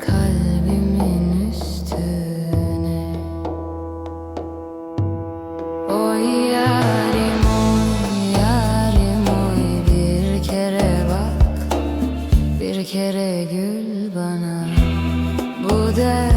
Kalbimin üstüne. Oy yarim oy yarim oy. Bir kere bak bir kere gül bana. Bu der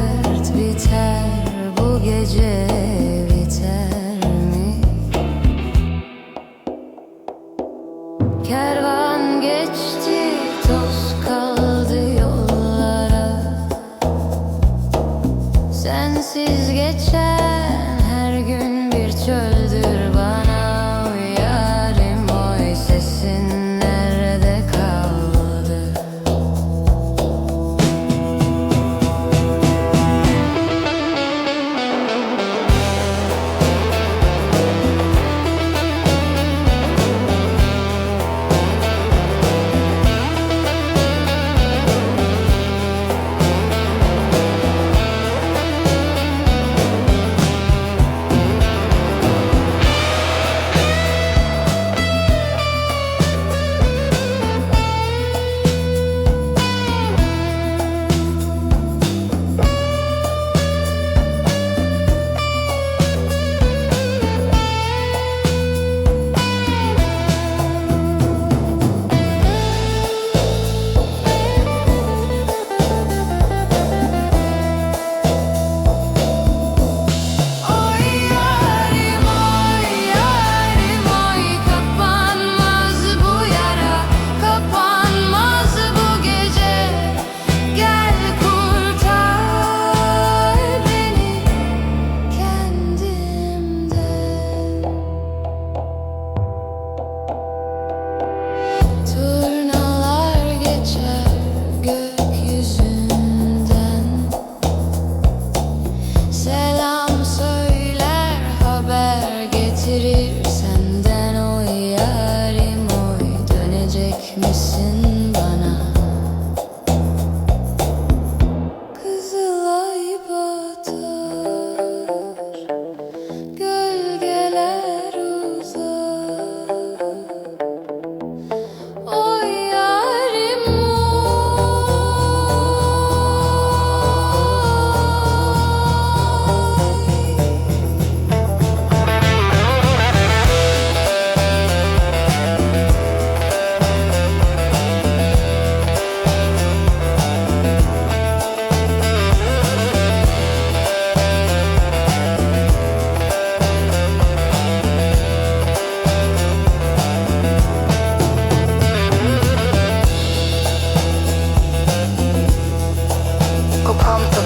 现。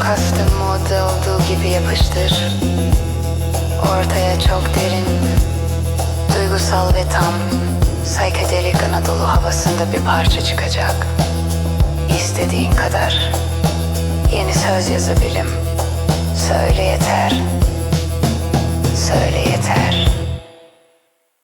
Kastım modda olduğu gibi yapıştır. Ortaya çok derin Duygusal ve tam Saykadelik Anadolu havasında bir parça çıkacak. İstediğin kadar. Yeni söz yazabilirim. Söyle yeter. Söyle yeter.